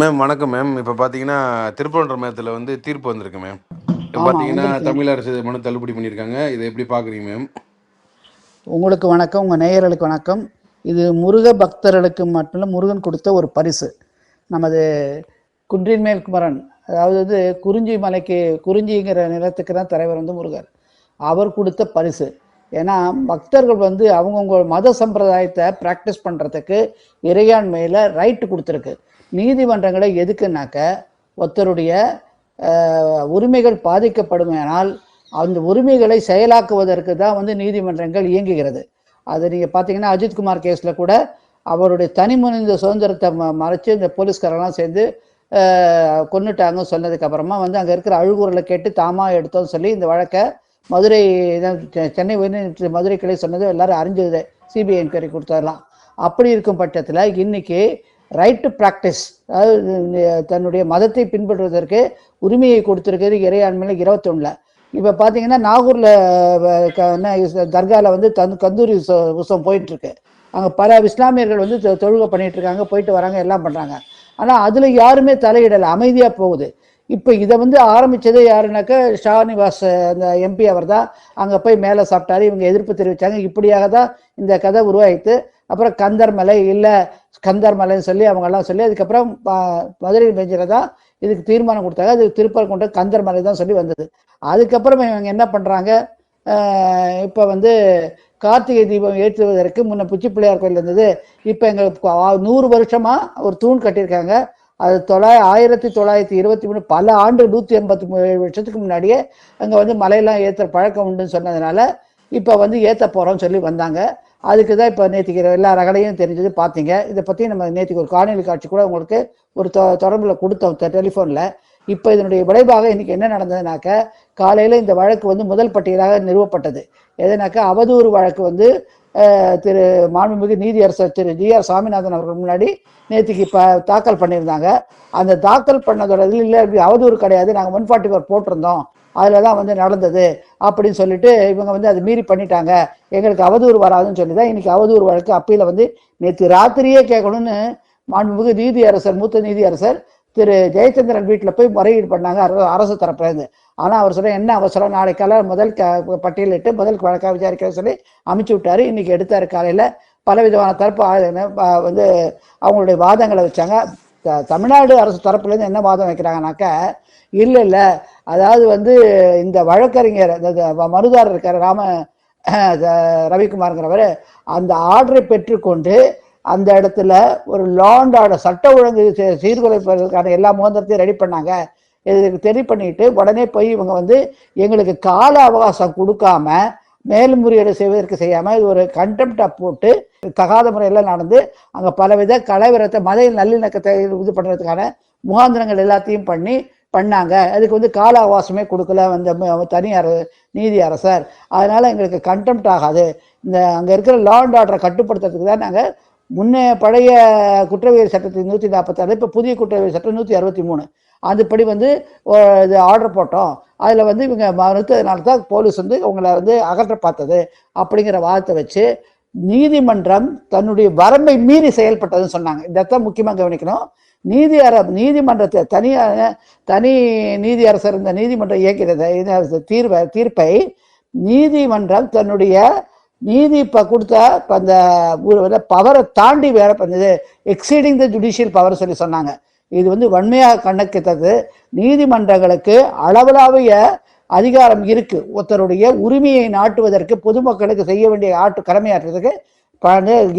Ma'am வணக்கம் ma'am இப்போ பார்த்தீங்கன்னா திருப்பரங்குன்றமேத்தில் வந்து தீர்ப்பு வந்திருக்கு மேம் இப்போ பார்த்தீங்கன்னா தமிழ் அரசு மனு தள்ளுபடி பண்ணியிருக்காங்க. இதை எப்படி பார்க்குறீங்க மேம் உங்களுக்கு வணக்கம் உங்கள் நேயர்களுக்கு வணக்கம். இது முருக பக்தர்களுக்கு மட்டும் முருகன் கொடுத்த ஒரு பரிசு. நமது குன்றின் மேல் குமரன் அதாவது குறிஞ்சி மலைக்கு குறிஞ்சிங்கிற நிலத்துக்கு தான் தலைவர் வந்து முருகர். அவர் கொடுத்த பரிசு. ஏன்னா பக்தர்கள் வந்து அவங்கவுங்க மத சம்பிரதாயத்தை ப்ராக்டிஸ் பண்ணுறதுக்கு இறையாண்மையில் ரைட்டு கொடுத்துருக்கு. நீதிமன்றங்களை எதுக்குனாக்க ஒருத்தருடைய உரிமைகள் பாதிக்கப்படுமேனால் அந்த உரிமைகளை செயலாக்குவதற்கு தான் வந்து நீதிமன்றங்கள் இயங்குகிறது. அது நீங்கள் பார்த்தீங்கன்னா அஜித்குமார் கேஸில் கூட அவருடைய தனிமனித சுதந்திரத்தை ம மறைச்சு இந்த போலீஸ்காரெல்லாம் சேர்ந்து அஹ், சொன்னதுக்கப்புறமா வந்து அங்கே இருக்கிற அழுகுறலை கேட்டு தாமா எடுத்தோம்னு சொல்லி இந்த வழக்கை மதுரை சென்னை உயர்நீதிமன்ற மதுரை கிளை சொன்னது எல்லாரும் அறிஞ்சது. சிபிஐ என்கொயரி கொடுத்ததெல்லாம் அப்படி இருக்கும் பட்சத்தில் இன்னைக்கு ரைட் டு ப்ராக்டிஸ் அதாவது தன்னுடைய மதத்தை பின்பற்றுவதற்கு உரிமையை கொடுத்துருக்கிறது இறையாண்மையில் இருபத்தொன்னில். இப்போ பார்த்தீங்கன்னா நாகூரில் தர்காவில் வந்து தன் கந்தூரி உற்சவ- உற்சவம் போயிட்டுருக்கு. அங்கே பல இஸ்லாமியர்கள் வந்து தொழுகை பண்ணிகிட்டு இருக்காங்க போயிட்டு வராங்க எல்லாம் பண்ணுறாங்க ஆனால் அதில் யாருமே தலையிடலை அமைதியாக போகுது. இப்போ இதை வந்து ஆரம்பிச்சதே யாருனாக்கா ஷானிவாஸ் அந்த எம்பி அவர் தான் அங்கே போய் மேலே சாப்பிட்டாரு இவங்க எதிர்ப்பு தெரிவித்தாங்க இப்படியாக தான் இந்த கதை உருவாயித்து அப்புறம் கந்தர் மலை இல்லை கந்தர் மலைன்னு சொல்லி அவங்கெல்லாம் சொல்லி அதுக்கப்புறம் மதுரை பெஞ்சில் தான் இதுக்கு தீர்மானம் கொடுத்தாங்க. அது திருப்பரங்குன்ற கந்தர் மலை தான் சொல்லி வந்தது. அதுக்கப்புறம் இவங்க என்ன பண்ணுறாங்க இப்போ வந்து கார்த்திகை தீபம் ஏற்றுவதற்கு முன்ன பிச்சி பிள்ளையார் கோயில் இருந்தது. இப்போ எங்களுக்கு நூறு வருஷமாக ஒரு தூண் கட்டியிருக்காங்க. அது தொள்ளாய ஆயிரத்தி தொள்ளாயிரத்தி இருபத்தி மூணு பல ஆண்டு நூற்றி எண்பத்தி ஏழு வருஷத்துக்கு முன்னாடியே அங்கே வந்து மலையெல்லாம் ஏற்றுற பழக்கம் உண்டுன்னு சொன்னதுனால இப்போ வந்து ஏற்ற போகிறோம்னு சொல்லி வந்தாங்க. அதுக்கு தான் இப்போ நேற்றுக்கு எல்லா ரகலையும் தெரிஞ்சது பார்த்தீங்க இதை பற்றி நம்ம நேற்றுக்கு ஒரு காணொலி காட்சி கூட உங்களுக்கு ஒரு தொ தொடர்பில் கொடுத்தோம் டெலிஃபோனில். இப்போ இதனுடைய விளைவாக இன்றைக்கி என்ன நடந்ததுனாக்க காலையில் இந்த வழக்கு வந்து முதல் பட்டியலாக நிறுவப்பட்டது. எதுனாக்கா அவதூறு வழக்கு வந்து திரு மாண்புமிகு நீதியரசர் திரு ஜி ஆர் சாமிநாதன் அவர்கள் முன்னாடி நேற்றுக்கு இப்போ தாக்கல் பண்ணியிருந்தாங்க. அந்த தாக்கல் பண்ணதோட இதில் இல்லை இப்படி அவதூறு கிடையாது. நாங்கள் ஒன் ஃபார்ட்டி ஃபோர் போட்டிருந்தோம். அதில் தான் வந்து நடந்தது அப்படின்னு சொல்லிட்டு இவங்க வந்து அது மீறி பண்ணிட்டாங்க. எங்களுக்கு அவதூறு வராதுன்னு சொல்லி தான் இன்றைக்கி அவதூறு வழக்கு அப்பீல வந்து நேற்று ராத்திரியே கேட்கணும்னு மாண்புமிகு நீதியரசர் மூத்த நீதியரசர் திரு ஜெயச்சந்திரன் வீட்டில் போய் முறையீடு பண்ணாங்க அரசு அரசு தரப்புலேருந்து. ஆனால் அவர் சொல்ல என்ன அவசரம்? நாளைக்கால முதல் க பட்டியலிட்டு முதல் வழக்காக விசாரிக்க சொல்லி அமுச்சு விட்டாரு. இன்றைக்கி எடுத்தார் காலையில் பலவிதமான தரப்பு வந்து அவங்களுடைய வாதங்களை வச்சாங்க. த- தமிழ்நாடு அரசு தரப்புலேருந்து என்ன வாதம் வைக்கிறாங்கனாக்கா இல்லை இல்லை. அதாவது வந்து இந்த வழக்கறிஞர் இந்த மனுதாரர் இருக்கார் ராம ரவிக்குமாருங்கிறவர் அந்த ஆர்டரை பெற்றுக்கொண்டு அந்த இடத்துல ஒரு லாண்ட் சட்ட ஒழுங்கு சீர்குலைப்பதற்கான எல்லா முகந்திரத்தையும் ரெடி பண்ணாங்க. இதுக்கு தெரி பண்ணிட்டு உடனே போய் இவங்க வந்து எங்களுக்கு கால அவகாசம் கொடுக்காம மேல்முறையீடு செய்வதற்கு செய்யாம இது ஒரு கண்டெம்டா போட்டு தகாத முறையில் நடந்து அங்க பலவித கலவரத்தை மத நல்லிணக்கத்தை இது பண்றதுக்கான முகாந்திரங்கள் எல்லாத்தையும் பண்ணி பண்ணாங்க. அதுக்கு வந்து கால அவகாசமே கொடுக்கல அந்த தனி அர நீதி அரசர். அதனால எங்களுக்கு கண்டெம்ட் ஆகாது. இந்த அங்க இருக்கிற லா அண்ட் ஆர்டரை கட்டுப்படுத்துறதுக்கு தான் நாங்கள் முன்னே பழைய குற்றவியல் சட்டத்தின் நூற்றி நாற்பத்தாறு இப்போ புதிய குற்றவியல் சட்டம் நூற்றி அறுபத்தி மூணு. அதுபடி வந்து இது ஆர்டர் போட்டோம். அதில் வந்து இவங்க மறுத்ததுனால தான் போலீஸ் வந்து உங்களை வந்து அகற்ற பார்த்தது அப்படிங்கிற வாதத்தை வச்சு நீதிமன்றம் தன்னுடைய வரம்பை மீறி செயல்பட்டதுன்னு சொன்னாங்க. இதைத்தான் முக்கியமாக கவனிக்கணும். நீதி அர நீதிமன்றத்தை தனியாக தனி நீதி அரசர் இந்த நீதிமன்றம் இயக்கிறது தீர்வை தீர்ப்பை நீதிமன்றம் தன்னுடைய நீதி இப்போ கொடுத்த இப்போ அந்த பவரை தாண்டி வேற பண்ணது எக்ஸீடிங் த ஜுடிஷியல் பவர் சொல்லி சொன்னாங்க. இது வந்து வன்மையாக கணக்கிட்டது நீதிமன்றங்களுக்கு அளவலாவிய அதிகாரம் இருக்கு. ஒருத்தருடைய உரிமையை நாட்டுவதற்கு பொதுமக்களுக்கு செய்ய வேண்டிய ஆட்டு கடமையாற்றுவதற்கு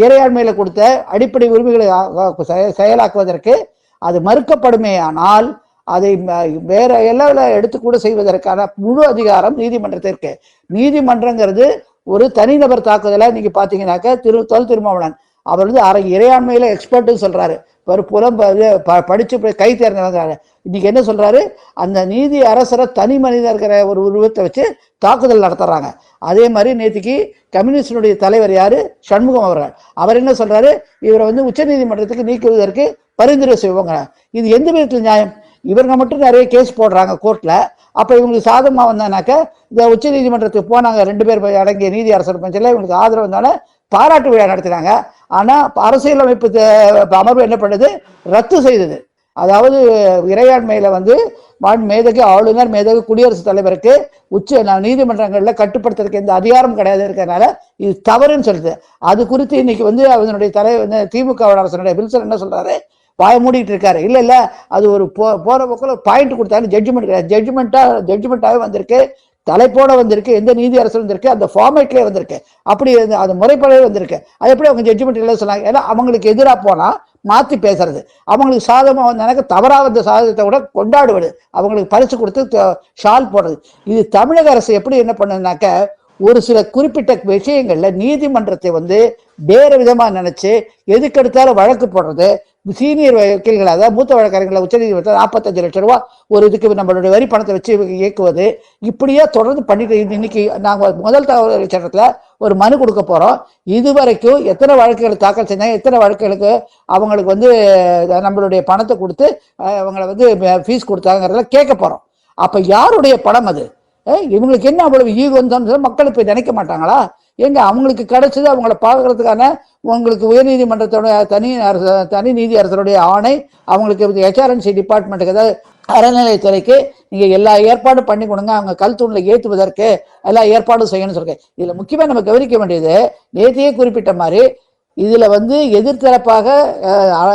இறையாண்மையில் கொடுத்த அடிப்படை உரிமைகளை செய- செயலாக்குவதற்கு அது மறுக்கப்படுமேயானால் அதை வேற எல்லாம் எடுத்து கூட செய்வதற்கான முழு அதிகாரம் நீதிமன்றத்திற்கு. நீதிமன்றங்கிறது ஒரு தனிநபர் தாக்குதலை நீங்க பாத்தீங்கன்னாக்க திரு தொல் திருமாவளன் அவர் வந்து அரை இறையாண்மையில எக்ஸ்பர்ட்னு சொல்றாரு. ஒரு புலம் ப- படிச்சு போய் கை தேர்ந்தவங்க இன்னைக்கு என்ன சொல்றாரு? அந்த நீதி அரசரை தனி மனிதர் இருக்கிற ஒரு உருவத்தை வச்சு தாக்குதல் நடத்துறாங்க. அதே மாதிரி நேற்றுக்கு கம்யூனிஸ்டினுடைய தலைவர் யார்? சண்முகம் அவர்கள். அவர் என்ன சொல்றாரு? இவரை வந்து உச்சநீதிமன்றத்துக்கு நீக்குவதற்கு பரிந்துரை செய்வாங்க. இது எந்த விதத்தில் நியாயம்? இவங்க மட்டும் நிறைய கேஸ் போடுறாங்க கோர்ட்டில் அப்போ இவங்களுக்கு சாதகமாக வந்தானாக்க இந்த உச்ச நீதிமன்றத்துக்கு போனாங்க ரெண்டு பேர் அடங்கிய நீதி அரசர் பஞ்சில் இவங்களுக்கு ஆதரவு வந்தால பாராட்டு விழா நடத்தினாங்க. ஆனால் அரசியலமைப்பு அமர்வு என்ன பண்ணுது? ரத்து செய்தது. அதாவது இறையாண்மையில் வந்து மேதகு ஆளுநர் மேதகு குடியரசுத் தலைவருக்கு உச்ச நீதிமன்றங்களில் கட்டுப்படுத்துறதுக்கு எந்த அதிகாரம் கிடையாது இருக்கிறதுனால இது தவறுன்னு சொல்லுது. அது குறித்து இன்னைக்கு வந்து அதனுடைய தலை வந்து திமுக அரசனுடைய வில்சன் என்ன சொல்றாரு? வாய மூடிக்கிட்டு இருக்காரு. இல்லை இல்லை அது ஒரு போ போகிற பக்கம் பாயிண்ட் கொடுத்தாரு. ஜட்ஜ்மெண்ட் கிடையாது ஜட்ஜ்மெண்ட்டாக ஜட்ஜ்மெண்ட்டாகவே வந்திருக்கு. தலைப்போட வந்திருக்கு. எந்த நீதி அரசு வந்திருக்கு. அந்த ஃபார்மேட்லேயே வந்திருக்கு. அப்படி அந்த- அது முறைப்படவே வந்திருக்கு. அது எப்படி அவங்க ஜட்ஜ்மெண்ட் இல்லை சொன்னாங்க? ஏன்னா அவங்களுக்கு எதிராக போனால் மாற்றி பேசுறது. அவங்களுக்கு சாதகமாக வந்தாக்க தவறாக வந்த சாதகத்தை கூட கொண்டாடுவது. அவங்களுக்கு பரிசு கொடுத்து ஷால் போடுறது. இது தமிழக அரசு எப்படி என்ன பண்ணுதுனாக்க ஒரு சில குறிப்பிட்ட விஷயங்களில் நீதிமன்றத்தை வந்து வேறு விதமாக நினச்சி எதுக்கெடுத்தாலும் வழக்கு போடுறது. சீனியர் வக்கீல்கள் அதாவது மூத்த வழக்கறிஞர்களை உச்சநீதிமன்றத்தில் நாற்பத்தஞ்சு லட்சம் ரூபா ஒரு இதுக்கு நம்மளுடைய வரி பணத்தை வச்சு இயக்குவது. இப்படியே தொடர்ந்து பண்ணிட்டு இன்னைக்கு நாங்கள் முதல் தகவல் சட்டத்தில் ஒரு மனு கொடுக்க போகிறோம் இது வரைக்கும் எத்தனை வழக்குகள் தாக்கல் செஞ்சாங்க எத்தனை வழக்குகளுக்கு அவங்களுக்கு வந்து நம்மளுடைய பணத்தை கொடுத்து அவங்கள அவங்களை வந்து ஃபீஸ் கொடுத்தாங்கிறத கேட்க போகிறோம் அப்போ யாருடைய பணம் அது? இவங்களுக்கு என்ன அவ்வளவு ஈகோன்னு சொல்லி மக்கள் இப்போ நினைக்க மாட்டாங்களா? எங்க அவங்களுக்கு கிடைச்சது அவங்கள பார்க்கறதுக்கான உங்களுக்கு உயர்நீதிமன்றத்தோட தனி அரசு தனி நீதி அரசருடைய ஆணை அவங்களுக்கு ஹெச்ஆர்என்சி டிபார்ட்மெண்ட்டுக்கு ஏதாவது அறநிலையத்துறைக்கு நீங்கள் எல்லா ஏற்பாடும் பண்ணி கொடுங்க அவங்க கல் தூணில் ஏற்றுவதற்கு எல்லா ஏற்பாடும் செய்யணும்னு சொல்கிறேன் இதில் முக்கியமாக நம்ம கவனிக்க வேண்டியது நேற்றையே குறிப்பிட்ட மாதிரி இதில் வந்து எதிர்த்தரப்பாக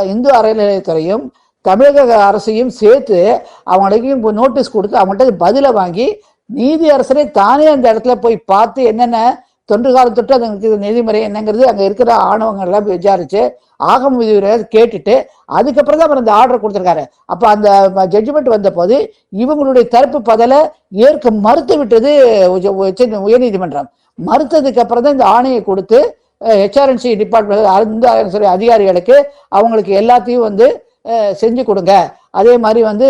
இந்து அறநிலையத்துறையும் தமிழக அரசையும் சேர்த்து அவங்களுக்கு நோட்டீஸ் கொடுத்து அவங்கள்ட்ட பதிலை வாங்கி நீதி அரசரே தானே அந்த இடத்துல போய் பார்த்து என்னென்ன தொன்று காலம் தொட்டு இருக்கிற நெறிமுறை என்னங்கிறது அங்கே இருக்கிற ஆணவங்கள் எல்லாம் விசாரிச்சு ஆகம விதிமுறை கேட்டுட்டு அதுக்கப்புறம் தான் அவர் அந்த ஆர்டர் கொடுத்துருக்காரு. அப்போ அந்த ஜட்ஜ்மெண்ட் வந்த போது இவங்களுடைய தரப்பு பதலை ஏற்க மறுத்து விட்டது உச்ச- உயர்நீதிமன்றம். மறுத்ததுக்கு அப்புறம் தான் இந்த ஆணையை கொடுத்து ஹெச்ஆர்என்சி டிபார்ட்மெண்ட் அந்த sorry, அதிகாரிகளுக்கு அவங்களுக்கு எல்லாத்தையும் வந்து செஞ்சு கொடுங்க. அதே மாதிரி வந்து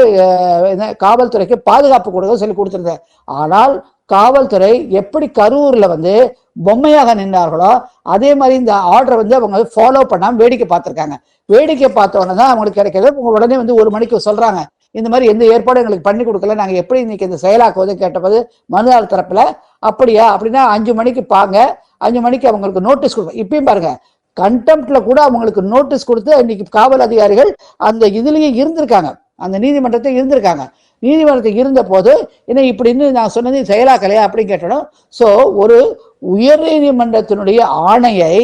காவல்துறைக்கு பாதுகாப்பு கொடுக்க சொல்லி கொடுத்துருந்தேன். ஆனால் காவல்துறை எப்படி கரூரில் வந்து பொம்மையாக நின்றார்களோ அதே மாதிரி இந்த ஆர்டரை வந்து அவங்க ஃபாலோ பண்ணாமல் வேடிக்கை பார்த்துருக்காங்க. வேடிக்கை பார்த்த உடனே தான் அவங்களுக்கு கிடைக்கிறது. உடனே வந்து ஒரு மணிக்கு சொல்கிறாங்க இந்த மாதிரி எந்த ஏற்பாடும் எங்களுக்கு பண்ணி கொடுக்கல. நாங்கள் எப்படி இன்னைக்கு இந்த செயலாக்குவது? கேட்டபோது மனுதாரர் தரப்பில். அப்படியா? அப்படின்னா அஞ்சு மணிக்கு பாங்க அஞ்சு மணிக்கு அவங்களுக்கு நோட்டீஸ் கொடுப்போம் இப்பயும் பாருங்கள் கண்டெம்ட்ல கூட அவங்களுக்கு நோட்டீஸ் கொடுத்து இன்னைக்கு காவல் அதிகாரிகள் அந்த இதுலேயே இருந்திருக்காங்க. அந்த நீதிமன்றத்தை இருந்திருக்காங்க. நீதிமன்றத்தில் இருந்த போது என்ன இப்படின்னு நான் சொன்னது செயலாக்கலையா அப்படின்னு கேட்டோம் ஸோ ஒரு உயர் நீதிமன்றத்தினுடைய ஆணையை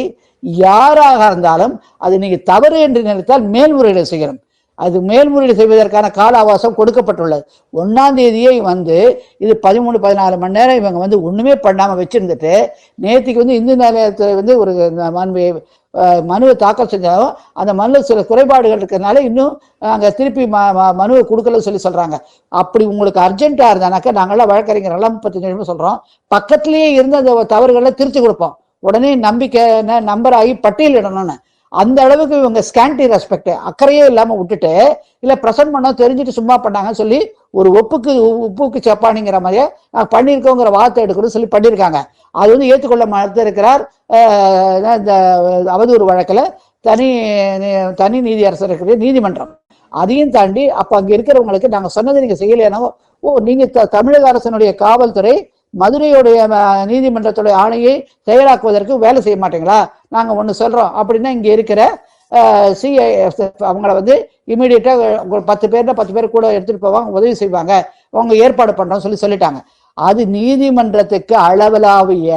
யாராக இருந்தாலும் அது நீங்கள் தவறு என்று நினைத்தால் மேல்முறையீடு செய்யணும். அது மேல்முறையீடு செய்வதற்கான கால அவகாசம் கொடுக்கப்பட்டுள்ளது. ஒன்றாம் தேதியே வந்து இது பதிமூணு பதினாலு மணி நேரம் இவங்க வந்து ஒன்றுமே பண்ணாமல் வச்சுருந்துட்டு நேற்றுக்கு வந்து இந்து நிலையத்தில் வந்து ஒரு மனு மனுவை தாக்கல் செஞ்சாலும் அந்த மனுவில் சில குறைபாடுகள் இருக்கிறதுனால இன்னும் அங்கே திருப்பி ம மனுவை கொடுக்கலன்னு சொல்லி சொல்கிறாங்க அப்படி உங்களுக்கு அர்ஜென்ட்டாக இருந்தானாக்கா நாங்களாம் வழக்கறிஞர் எல்லாம் முப்பத்தஞ்சு நிமிஷம் சொல்கிறோம் பக்கத்துலேயே இருந்து அந்த தவறுகளை திருத்தி கொடுப்போம். உடனே நம்பிக்கை நம்பர் ஆகி பட்டியலிடணும்னு. அந்த அளவுக்கு இவங்க ஸ்கேண்டி ரெஸ்பெக்ட் அக்கறையே இல்லாமல் விட்டுட்டு இல்லை ப்ரெசன்ட் பண்ண தெரிஞ்சுட்டு சும்மா பண்ணாங்கன்னு சொல்லி ஒரு ஒப்புக்கு உப்புக்கு சப்பானிங்கிற மாதிரியே நான் பண்ணியிருக்கோங்கிற வார்த்தை எடுக்கணும்னு சொல்லி பண்ணியிருக்காங்க அது வந்து ஏற்றுக்கொள்ள மறுத்திருக்கிறார். இந்த அவதூறு வழக்கில் தனி தனி நீதி அரசர் இருக்கிற நீதிமன்றம். அதையும் தாண்டி அப்போ அங்கே இருக்கிறவங்களுக்கு நாங்கள் சொன்னதை நீங்கள் செய்யலையானோ ஓ நீங்கள் த- தமிழக அரசனுடைய காவல்துறை மதுரையுடைய நீதிமன்றத்துடைய ஆணையை செயலாக்குவதற்கு வேலை செய்ய மாட்டீங்களா? நாங்கள் ஒன்று சொல்கிறோம் அப்படின்னா இங்கே இருக்கிற சிஐஎஃப் அவங்கள வந்து இமீடியட்டாக பத்து பேர்னா பத்து பேர் கூட எடுத்துகிட்டு போவாங்க உதவி செய்வாங்க. அவங்க ஏற்பாடு பண்ணுறோம்னு சொல்லி சொல்லிட்டாங்க. அது நீதிமன்றத்துக்கு அளவலாவிய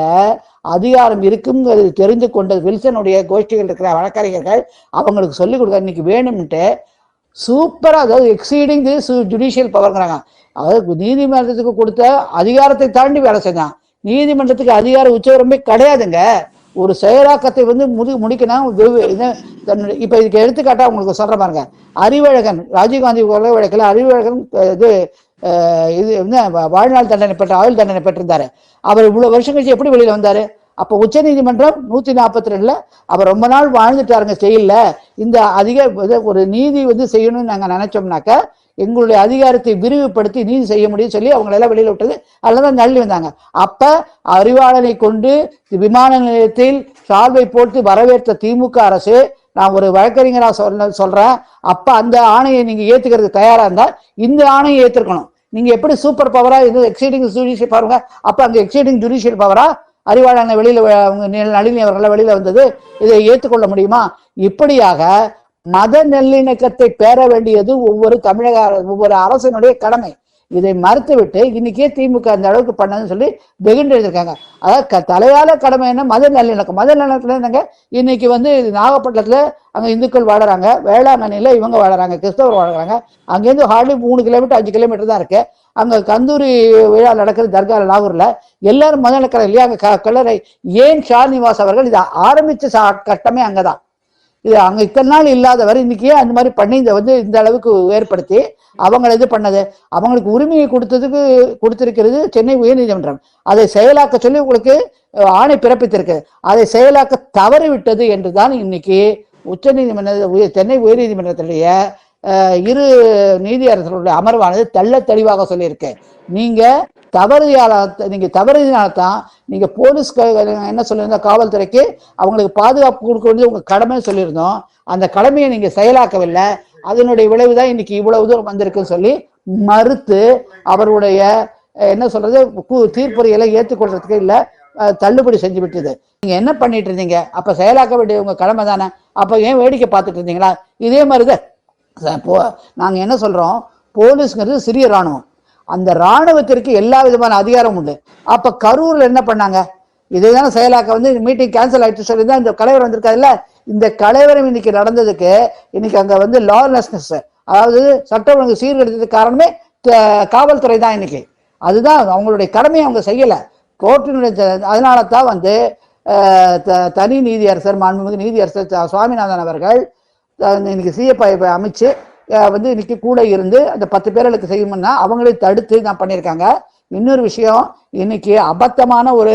அதிகாரம் இருக்குங்கிறது தெரிந்து கொண்ட வில்சனுடைய கோஷ்டிகள் இருக்கிற வழக்கறிஞர்கள் அவங்களுக்கு சொல்லிக் கொடுக்க இன்னைக்கு வேணும்ன்ட்டு சூப்பராக அதாவது எக்ஸீடிங் தி ஜுடிஷியல் பவர்ங்கிறாங்க அதாவது நீதிமன்றத்துக்கு கொடுத்த அதிகாரத்தை தாண்டி வேலை செஞ்சான் நீதிமன்றத்துக்கு அதிகார உச்சவரம்பே கிடையாதுங்க. ஒரு செயலாக்கத்தை வந்து முடி முடிக்கணும் வெவ்வே- தன்னுடைய இப்போ இதுக்கு எடுத்துக்காட்டாக உங்களுக்கு சொல்கிற பாருங்க. அறிவழகன் ராஜீவ்காந்தி கொலை வழக்கில் அறிவழகன் இது இது என்ன வாழ்நாள் தண்டனை பெற்ற ஆயுள் தண்டனை பெற்றிருந்தார். அவர் இவ்வளோ வருஷம் கழிச்சு எப்படி வெளியில் வந்தார்? அப்ப உச்ச நீதிமன்றம் நூத்தி நாற்பத்தி ரெண்டுல அவர் ரொம்ப நாள் வாழ்ந்துட்டாருங்க செயல்ல. இந்த அதிக இது ஒரு நீதி வந்து செய்யணும்னு நாங்க நினைச்சோம்னாக்க எங்களுடைய அதிகாரத்தை விரிவுபடுத்தி நீதி செய்ய முடியும் சொல்லி அவங்களை எல்லாம் வெளியில விட்டது. அதுலதான் தள்ளி வந்தாங்க. அப்ப அறிவாளனை கொண்டு விமான நிலையத்தில் சால்வை போட்டு வரவேற்ற திமுக அரசு நான் ஒரு வழக்கறிஞராக சொல்ல சொல்றேன். அப்ப அந்த ஆணையை நீங்க ஏத்துக்கிறதுக்கு தயாரா இருந்தா இந்த ஆணையை ஏத்துக்கணும் நீங்க எப்படி சூப்பர் பவரா இது எக்ஸைடிங் ஜுடிஷியல் பாருங்க அப்ப அங்க எக்ஸைடிங் ஜுடிஷியல் பவரா அறிவாளனை வெளியில நளினி அவர்கள் வெளியில வந்தது இதை ஏற்றுக்கொள்ள முடியுமா? இப்படியாக மத நல்லிணக்கத்தை பெற வேண்டியது ஒவ்வொரு தமிழக ஒவ்வொரு அரசினுடைய கடமை. இதை மறுத்துவிட்டு இன்னைக்கே திமுக அந்த அளவுக்கு பண்ணதுன்னு சொல்லி வெகுண்டு எழுதியிருக்காங்க. அதாவது க- தலையால கடமை என்ன? மத நல்லிணக்கம். மத நல்லிணக்கம் என்னங்க? இன்னைக்கு வந்து நாகப்பட்டினத்தில் அங்கே இந்துக்கள் வாழறாங்க வேளாங்கண்ணியில் இவங்க வாழறாங்க கிறிஸ்தவர் வாழறாங்க. அங்கேருந்து ஹார்ட்லி மூணு கிலோமீட்டர் அஞ்சு கிலோமீட்டர் தான் இருக்கு. அங்கே கந்தூரி விழா நடக்கிற தர்கா நாகூரில். எல்லாரும் மத நடக்கிற இல்லையா? அங்கே க- கல்லறை. ஏன் ஷாநிவாஸ் அவர்கள் இதை ஆரம்பித்த சா- கட்டமே அங்கே தான் இது அங்கே இத்தனை நாள் இல்லாதவர் இன்னைக்கு அந்த மாதிரி பண்ணி இதை வந்து இந்த அளவுக்கு ஏற்படுத்தி அவங்களை இது பண்ணது? அவங்களுக்கு உரிமையை கொடுத்ததுக்கு கொடுத்திருக்கிறது சென்னை உயர்நீதிமன்றம். அதை செயலாக்க சொல்லி உங்களுக்கு ஆணை பிறப்பித்திருக்கு. அதை செயலாக்க தவறிவிட்டது என்று தான் இன்னைக்கு உச்சநீதிமன்ற உய- சென்னை உயர்நீதிமன்றத்தினுடைய இரு நீதியரசர்களுடைய அமர்வானது தெள்ள தெளிவாக சொல்லியிருக்கு. நீங்கள் தவறியால நீங்கள் தவறினால தான் நீங்கள் போலீஸ் என்ன சொல்லியிருந்தோம் காவல்துறைக்கு அவங்களுக்கு பாதுகாப்பு கொடுக்க வேண்டியது உங்கள் கடமைன்னு சொல்லியிருந்தோம். அந்த கடமையை நீங்கள் செயலாக்கவில்லை. அதனுடைய விளைவு தான் இன்னைக்கு இவ்வளவு தூரம் வந்திருக்குன்னு சொல்லி மறுத்து அவருடைய என்ன சொல்றது தீர்ப்புறையெல்லாம் ஏற்றுக்கொள்றதுக்கு இல்லை தள்ளுபடி செஞ்சு விட்டது. நீங்க என்ன பண்ணிட்டு இருந்தீங்க? அப்ப செயலாக்க வேண்டிய உங்க கடமை தானே? அப்ப ஏன் வேடிக்கை பார்த்துட்டு இருந்தீங்களா? இதே மாதிரிதான். தான் போ நாங்க என்ன சொல்றோம்? போலீஸ்ங்கிறது சிறிய ராணுவம் அந்த ராணுவத்திற்கு எல்லா விதமான அதிகாரம் உண்டு. அப்ப கரூர்ல என்ன பண்ணாங்க? இதை செயலாக்க வந்து மீட்டிங் கேன்சல் ஆயிட்டு சொல்லி தான் இந்த கலைவர் வந்திருக்காதுல்ல இந்த கலைவரம் இன்னைக்கு நடந்ததுக்கு இன்னைக்கு அங்க வந்து லாலெஸ்னஸ் அதாவது சட்ட ஒழுங்கு சீர்கெடுத்ததுக்கு காரணமே காவல்துறை தான் இன்னைக்கு. அதுதான் அவங்களுடைய கடமையை அவங்க செய்யல. கோர்ட்டினுடைய அதனால தான் வந்து த- தனி நீதியரசர் மாண்புமிகு நீதியரசர் சுவாமிநாதன் அவர்கள் இன்னைக்கு சிஎஃப்ஐ அமைச்சு வந்து இன்னைக்கு கூட இருந்து அந்த பத்து பேர்களுக்கு செய்யணும்னா அவங்களே தடுத்து தான் பண்ணியிருக்காங்க. இன்னொரு விஷயம் இன்னைக்கு அபத்தமான ஒரு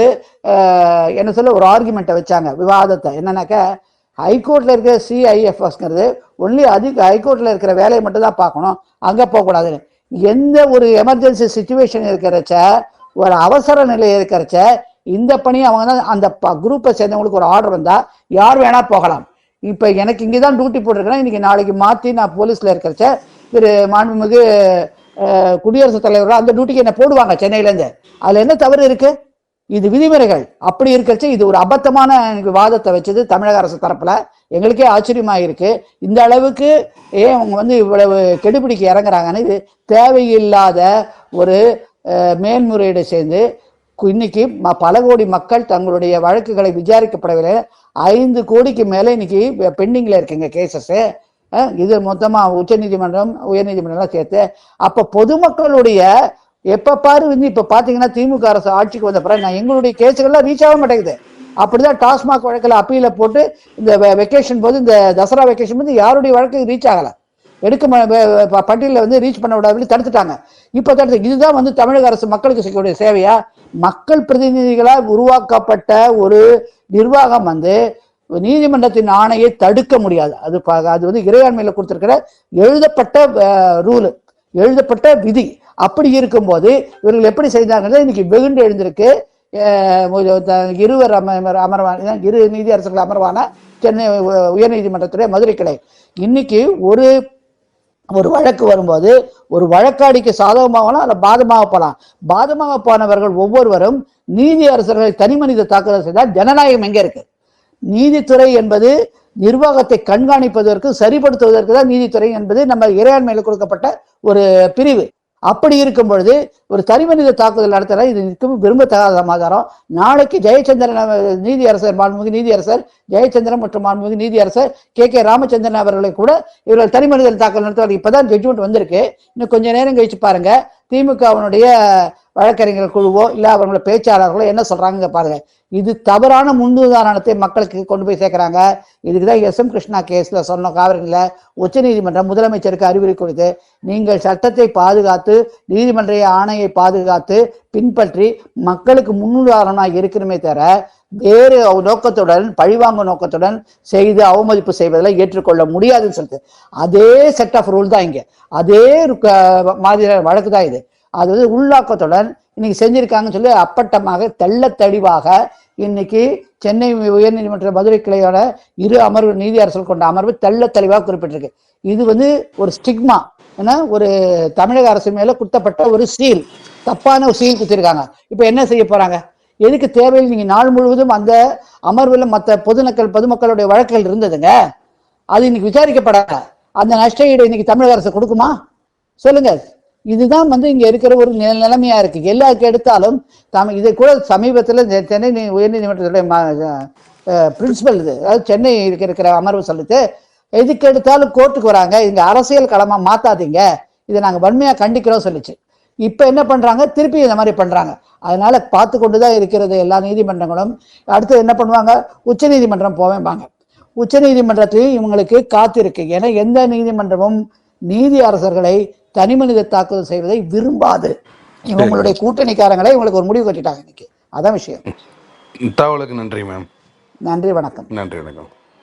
என்ன சொல்ல ஒரு ஆர்குமெண்ட்டை வச்சாங்க. விவாதத்தை. என்னன்னாக்க ஹைகோர்ட்டில் இருக்கிற சிஐஎஃப்எஸ்ங்கிறது ஒன்லி அதிக ஹைகோர்ட்டில் இருக்கிற வேலையை மட்டும் தான் பார்க்கணும். அங்கே போகக்கூடாதுன்னு. எந்த ஒரு எமர்ஜென்சி சுச்சுவேஷன் இருக்கிறச்ச ஒரு அவசர நிலை இருக்கிறச்ச இந்த பணி அவங்க தான் அந்த குரூப்பை சேர்ந்தவங்களுக்கு ஒரு ஆர்டர் வந்தால் யார் வேணால் போகலாம். இப்போ எனக்கு இங்கே தான் டியூட்டி போட்டிருக்கேன் இன்றைக்கி நாளைக்கு மாற்றி நான் போலீஸில் இருக்கிறச்ச இவர் மாண்புமிகு குடியரசுத் தலைவராக அந்த டியூட்டிக்கு என்ன போடுவாங்க சென்னையிலேருந்து. அதில் என்ன தவறு இருக்குது இது விதிமுறைகள். அப்படி இருக்கிறச்சு இது ஒரு அபத்தமான எனக்கு வாதத்தை வச்சது தமிழக அரசு தரப்புல. எங்களுக்கே ஆச்சரியமாக இருக்கு இந்த அளவுக்கு ஏன் அவங்க வந்து இவ்வளவு கெடுபிடிக்க இறங்குறாங்கன்னு இது தேவையில்லாத ஒரு மேல்முறையீடு சேர்ந்து இன்னைக்கு ம- பல கோடி மக்கள் தங்களுடைய வழக்குகளை விசாரிக்கப்படவில்லை. ஐந்து கோடிக்கு மேலே இன்னைக்கு பெண்டிங்கில் இருக்குங்க கேசஸ்ஸு இது மொத்தமா உச்சநீதிமன்றம் உயர்நீதிமன்றம்லாம் சேர்த்து. அப்போ பொதுமக்களுடைய எப்போ பாரு வந்து இப்போ பார்த்தீங்கன்னா திமுக அரசு ஆட்சிக்கு வந்த பிறகு நான் எங்களுடைய கேஸுகள்லாம் ரீச் ஆக மாட்டேங்குது. அப்படிதான் டாஸ்மாக் வழக்கில் அப்பீல போட்டு இந்த வெக்கேஷன் போது இந்த தசரா வெக்கேஷன் போது யாருடைய வழக்கு ரீச் ஆகலை. எடுக்க பட்டியலில் வந்து ரீச் பண்ண விடாமல் தடுத்துட்டாங்க. இப்போ தடுத்து இதுதான் வந்து தமிழக அரசு மக்களுக்கு செய்யக்கூடிய சேவையா? மக்கள் பிரதிநிதிகளால் உருவாக்கப்பட்ட ஒரு நிர்வாகம் வந்து நீதிமன்றத்தின் ஆணையை தடுக்க முடியாது. அது ப- அது வந்து இறையாண்மையில் கொடுத்துருக்கிற எழுதப்பட்ட ரூல் எழுதப்பட்ட விதி. அப்படி இருக்கும்போது இவர்கள் எப்படி செய்தாங்கிறது இன்னைக்கு வெகுண்டு எழுந்திருக்கு. த- இருவர் அமர் அமர்வான இரு நீதியரசர்கள் அமர்வான சென்னை உ- உயர்நீதிமன்றத்துடைய மதுரை கிளை இன்னைக்கு ஒரு ஒரு வழக்கு வரும்போது ஒரு வழக்காடிக்கு சாதகமாகலாம் அல்ல பாதமாக போகலாம்? பாதமாக போனவர்கள் ஒவ்வொருவரும் நீதி அரசர்களை தனி மனித தாக்குதல் செய்தால் ஜனநாயகம் எங்கே இருக்கு? நீதித்துறை என்பது நிர்வாகத்தை கண்காணிப்பதற்கு சரிப்படுத்துவதற்கு தான் நீதித்துறை என்பது நம்ம இறையாண்மையில் கொடுக்கப்பட்ட ஒரு பிரிவு. அப்படி இருக்கும் பொழுது ஒரு தனிமனித தாக்குதல் நடத்தினா இது நிற்கும் விரும்பத்தகாத சமாதானம் நாளைக்கு ஜெயச்சந்திரன் நீதியரசர் மாண்புமிகு நீதியரசர் ஜெயச்சந்திரன் மற்றும் மாண்புமிகு நீதியரசர் கே. கே. ராமச்சந்திரன் அவர்களை கூட இவர்கள் தனிமனித தாக்குதல் நடத்துவார் இப்போதான் ஜட்ஜ்மெண்ட் வந்திருக்கு. இன்னும் கொஞ்ச நேரம் கழிச்சு பாருங்க. திமுகவினுடைய வழக்கறிஞர் குழுவோ இல்லை அவங்களோட பேச்சாளர்களோ என்ன சொல்றாங்க பாருங்க. இது தவறான முன்னுதாரணத்தை மக்களுக்கு கொண்டு போய் சேர்க்குறாங்க. இதுக்கு தான் எஸ் எம் கிருஷ்ணா கேஸில் சொன்ன காவிரியில் உச்சநீதிமன்றம் முதலமைச்சருக்கு அறிவுரை கொடுத்து நீங்கள் சட்டத்தை பாதுகாத்து நீதிமன்ற ஆணையை பாதுகாத்து பின்பற்றி மக்களுக்கு முன்னுதாரணமாக இருக்கணுமே தவிர வேறு நோக்கத்துடன் பழிவாங்க நோக்கத்துடன் செய்து அவமதிப்பு செய்வதில் ஏற்றுக்கொள்ள முடியாதுன்னு சொல்லிட்டு. அதே செட் ஆஃப் ரூல் தான் இங்கே. அதே மாதிரி வழக்கு தான் இது. அது வந்து உள்நோக்கத்துடன் இன்னைக்கு செஞ்சிருக்காங்கன்னு சொல்லி அப்பட்டமாக தெள்ள தெளிவாக இன்னைக்கு சென்னை உயர்நீதிமன்ற மதுரை கிளையோட இரு அமர்வு நீதி அரசல் கொண்ட அமர்வு தெள்ள தெளிவாக குறிப்பிட்டிருக்கு. இது வந்து ஒரு ஸ்டிக்மா ஏன்னா ஒரு தமிழக அரசு மேல குத்தப்பட்ட ஒரு சீல் தப்பான ஒரு சீல் குத்திருக்காங்க. இப்போ என்ன செய்ய போறாங்க? எதுக்கு தேவையில் நீங்க நாள் முழுவதும் அந்த அமர்வில் மற்ற பொதுமக்கள் பொதுமக்களுடைய வழக்குகள் இருந்ததுங்க. அது இன்னைக்கு விசாரிக்கப்படாத? அந்த நஷ்ட ஈடு இன்னைக்கு தமிழக அரசு கொடுக்குமா? சொல்லுங்க. இதுதான் வந்து இங்க இருக்கிற ஒரு நில- நிலைமையா இருக்கு. எல்லாருக்கு எடுத்தாலும் தம் இதை கூட சமீபத்தில் சென்னை நீ- உயர்நீதிமன்றத்துடைய பிரின்சிபல் இது அதாவது சென்னை இருக்கிற அமர்வு சொல்லுது எதுக்கு எடுத்தாலும் கோர்ட்டுக்கு வராங்க. இங்க அரசியல் களமா மாத்தாதீங்க. இதை நாங்கள் வன்மையா கண்டிக்கிறோம் சொல்லிச்சு. இப்ப என்ன பண்றாங்க? திருப்பி இந்த மாதிரி பண்றாங்க. அதனால பார்த்து கொண்டு தான் இருக்கிறது எல்லா நீதிமன்றங்களும். அடுத்து என்ன பண்ணுவாங்க? உச்ச நீதிமன்றம் போவேன்பாங்க உச்ச நீதிமன்றத்திலையும் இவங்களுக்கு காத்திருக்கு. ஏன்னா எந்த நீதிமன்றமும் நீதி அரசர்களை தனிமனித தாக்குதல் செய்வதை விரும்பாது. இவங்களுடைய கூட்டணிக்காரங்களை இவங்களுக்கு ஒரு முடிவு கட்டிட்டாங்க இன்னைக்கு. அதான் விஷயம். தகவலுக்கு நன்றி மேம் நன்றி வணக்கம். நன்றி வணக்கம்.